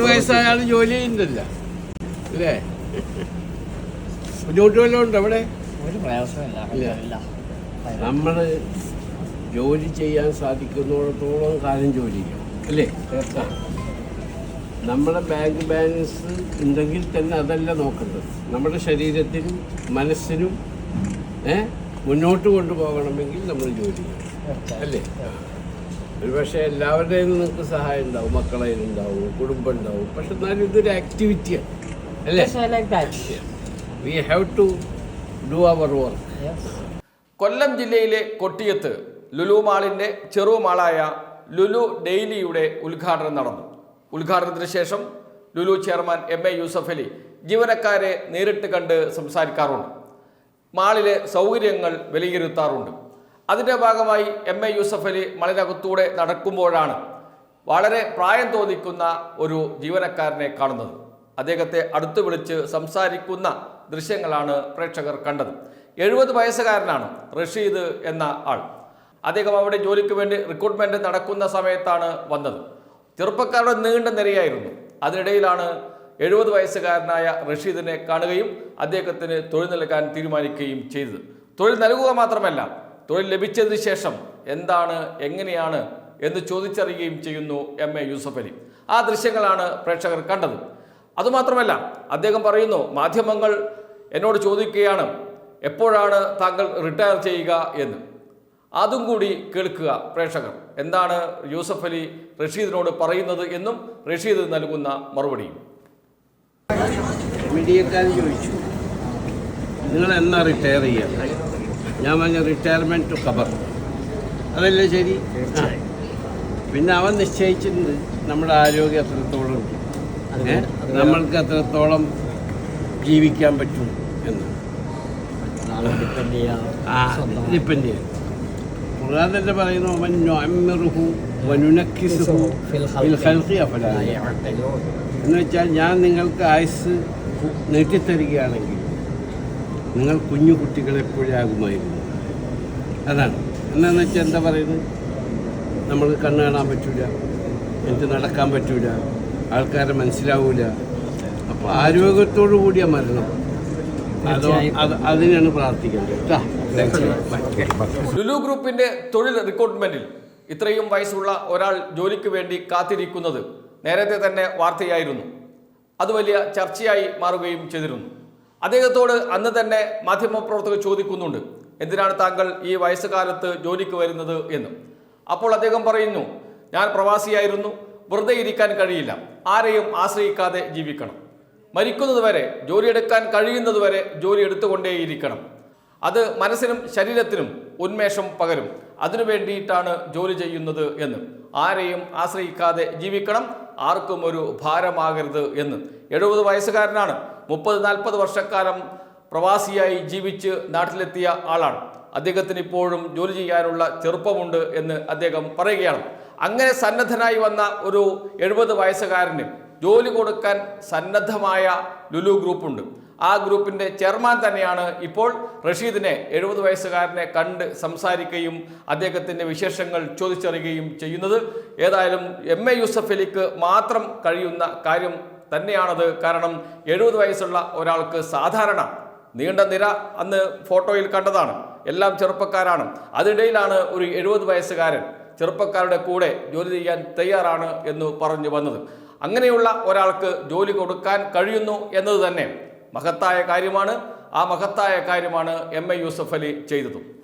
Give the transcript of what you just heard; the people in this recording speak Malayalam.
എൺപത്തെട്ട് വയസ്സായാലും ജോലി ചെയ്യുന്നില്ല. അല്ലേ? ബുദ്ധിമുട്ട് വല്ലതും ഉണ്ടോ അവിടെ? ഒരു പ്രയാസമില്ല നമ്മൾ ജോലി ചെയ്യാൻ സാധിക്കുന്നിടത്തോളം കാലം ജോലി ചെയ്യണം അല്ലേ നമ്മുടെ ബാങ്ക് ബാലൻസ് ഉണ്ടെങ്കിൽ തന്നെ അതല്ല നോക്കേണ്ടത്. നമ്മുടെ ശരീരത്തിനും മനസ്സിനും മുന്നോട്ട് കൊണ്ടുപോകണമെങ്കിൽ നമ്മൾ ജോലി ചെയ്യണം. അല്ലേ? ഒരു പക്ഷേ എല്ലാവരുടെയും നിങ്ങൾക്ക് സഹായം ഉണ്ടാവും മക്കളെ ഉണ്ടാവും കുടുംബം ഉണ്ടാവും. പക്ഷെ എന്നാലും ഇതൊരു ആക്ടിവിറ്റിയാണ് അല്ലേ? We have to do our work Kollam ജില്ലയിലെ കൊട്ടിയത്ത് ലുലു മാളിന്റെ ചെറുമാളായ ലുലു ഡെയിലിയുടെ ഉദ്ഘാടനം നടന്നു. ഉദ്ഘാടനത്തിന് ശേഷം Lulu chairman M A Yusuff Ali ജീവനക്കാരെ നേരിട്ട് കണ്ട് സംസാരിക്കാറുണ്ട്. മാളിലെ സൗകര്യങ്ങൾ വിലയിരുത്താറുണ്ട്. അതിന്റെ ഭാഗമായി എം എ യൂസഫ് അലി മളിനകത്തൂടെ നടക്കുമ്പോഴാണ് വളരെ പ്രായം തോന്നിക്കുന്ന ഒരു ജീവനക്കാരനെ കാണുന്നത്. അദ്ദേഹത്തെ അടുത്ത് വിളിച്ച് സംസാരിക്കുന്ന ദൃശ്യങ്ങളാണ് പ്രേക്ഷകർ കണ്ടത്. എഴുപത് വയസ്സുകാരനാണ് റഷീദ് എന്ന ആൾ. അദ്ദേഹം അവിടെ ജോലിക്ക് വേണ്ടി റിക്രൂട്ട്മെന്റ് നടക്കുന്ന സമയത്താണ് വന്നത്. ചെറുപ്പക്കാരുടെ നീണ്ട നിരയായിരുന്നു. അതിനിടയിലാണ് എഴുപത് വയസ്സുകാരനായ റഷീദിനെ കാണുകയും അദ്ദേഹത്തിന് തൊഴിൽ നൽകാൻ തീരുമാനിക്കുകയും ചെയ്തത്. തൊഴിൽ നൽകുക മാത്രമല്ല തൊഴിൽ ലഭിച്ചതിന് ശേഷം എന്താണ് എങ്ങനെയാണ് എന്ന് ചോദിച്ചറിയുകയും ചെയ്യുന്നു എം എ യൂസഫ് അലി. ആ ദൃശ്യങ്ങളാണ് പ്രേക്ഷകർ കണ്ടത്. അതുമാത്രമല്ല അദ്ദേഹം പറയുന്നു മാധ്യമങ്ങൾ എന്നോട് ചോദിക്കുകയാണ് എപ്പോഴാണ് താങ്കൾ റിട്ടയർ ചെയ്യുക എന്ന്. അതും കൂടി കേൾക്കുക പ്രേക്ഷകർ. എന്താണ് യൂസഫ് അലി റഷീദിനോട് പറയുന്നത് എന്നും റഷീദ് നൽകുന്ന മറുപടിയും. മീഡിയക്കാരൻ ചോദിച്ചു നിങ്ങൾ എന്നാ റിട്ടയർ ചെയ്യുക ഞാൻ പറഞ്ഞ റിട്ടയർമെന്റ് ടു ഖബർ അതല്ലേ ശരി? പിന്നെ അവൻ നിശ്ചയിച്ചിട്ടുണ്ട് നമ്മുടെ ആരോഗ്യം എത്രത്തോളം ഉണ്ട്. നമ്മൾക്ക് എത്രത്തോളം ജീവിക്കാൻ പറ്റും എന്ന്. ഡിപ്പെൻഡ് ചെയ്യാം. ഖുർആൻ തന്നെ പറയുന്നു അവൻ നുഅമ്മിറുഹു വനുനക്കിസുഹു ഫിൽ ഖൽഖി അഫലാ. യഅഖിലൂൻ." എന്ന് വെച്ചാൽ ഞാൻ നിങ്ങൾക്ക് ആയുസ് നീട്ടിത്തരികയാണെങ്കിൽ നിങ്ങൾ കുഞ്ഞു കുട്ടികളെപ്പോഴാകുമായിരുന്നു അതാണ്. എന്നാന്ന് വെച്ചാൽ എന്താ പറയുന്നത്? നമ്മൾ കണ്ണ് കാണാൻ പറ്റൂല എനിക്ക് നടക്കാൻ പറ്റൂല ആൾക്കാരെ മനസ്സിലാവൂല. അപ്പോൾ ആരോഗ്യത്തോടു കൂടിയ മരണം. അതോ അത് അതിനാണ് പ്രാർത്ഥിക്കേണ്ടത്. കേട്ടോ ലുലു ഗ്രൂപ്പിന്റെ തൊഴിൽ റിക്രൂട്ട്മെന്റിൽ ഇത്രയും വയസ്സുള്ള ഒരാൾ ജോലിക്ക് വേണ്ടി കാത്തിരിക്കുന്നത് നേരത്തെ തന്നെ വാർത്തയായിരുന്നു. അത് വലിയ ചർച്ചയായി മാറുകയും ചെയ്തിരുന്നു. അദ്ദേഹത്തോട് അന്ന് തന്നെ മാധ്യമപ്രവർത്തകർ ചോദിക്കുന്നുണ്ട്. എന്തിനാണ് താങ്കൾ ഈ വയസ്സുകാലത്ത് ജോലിക്ക് വരുന്നത് എന്ന്. അപ്പോൾ അദ്ദേഹം പറയുന്നു ഞാൻ പ്രവാസിയായിരുന്നു വെറുതെ ഇരിക്കാൻ കഴിയില്ല. ആരെയും ആശ്രയിക്കാതെ ജീവിക്കണം. മരിക്കുന്നതുവരെ ജോലിയെടുക്കാൻ കഴിയുന്നതുവരെ ജോലി എടുത്തുകൊണ്ടേയിരിക്കണം. അത് മനസ്സിനും ശരീരത്തിനും ഉന്മേഷം പകരും. അതിനു വേണ്ടിയിട്ടാണ് ജോലി ചെയ്യുന്നത് എന്ന്. ആരെയും ആശ്രയിക്കാതെ ജീവിക്കണം. ആർക്കും ഒരു ഭാരമാകരുത് എന്ന്. എഴുപത് വയസ്സുകാരനാണ്. മുപ്പത് നാൽപ്പത് വർഷക്കാലം പ്രവാസിയായി ജീവിച്ച് നാട്ടിലെത്തിയ ആളാണ്. അദ്ദേഹത്തിന് ഇപ്പോഴും ജോലി ചെയ്യാനുള്ള ചെറുപ്പമുണ്ട് എന്ന് അദ്ദേഹം പറയുകയാണ്. അങ്ങനെ സന്നദ്ധനായി വന്ന ഒരു എഴുപത് വയസ്സുകാരന് ജോലി കൊടുക്കാൻ സന്നദ്ധമായ ലുലു ഗ്രൂപ്പുണ്ട്. ആ ഗ്രൂപ്പിന്റെ ചെയർമാൻ തന്നെയാണ് ഇപ്പോൾ റഷീദിനെ എഴുപത് വയസ്സുകാരനെ കണ്ട് സംസാരിക്കുകയും അദ്ദേഹത്തിന്റെ വിശേഷങ്ങൾ ചോദിച്ചറിയുകയും ചെയ്യുന്നത്. ഏതായാലും എം എ യൂസഫ് അലിക്ക് മാത്രം കഴിയുന്ന കാര്യം തന്നെയാണത്. കാരണം എഴുപത് വയസ്സുള്ള ഒരാൾക്ക് സാധാരണ നീണ്ട നിര അന്ന് ഫോട്ടോയിൽ കണ്ടതാണ്. എല്ലാം ചെറുപ്പക്കാരാണ്. അതിനിടയിലാണ് ഒരു എഴുപത് വയസ്സുകാരൻ ചെറുപ്പക്കാരുടെ കൂടെ ജോലി ചെയ്യാൻ തയ്യാറാണ് എന്ന് പറഞ്ഞു വന്നത്. അങ്ങനെയുള്ള ഒരാൾക്ക് ജോലി കൊടുക്കാൻ കഴിയുന്നു എന്നത് തന്നെ മഹത്തായ കാര്യമാണ്. ആ മഹത്തായ കാര്യമാണ് എം എ യൂസഫ് അലി ചെയ്തതും.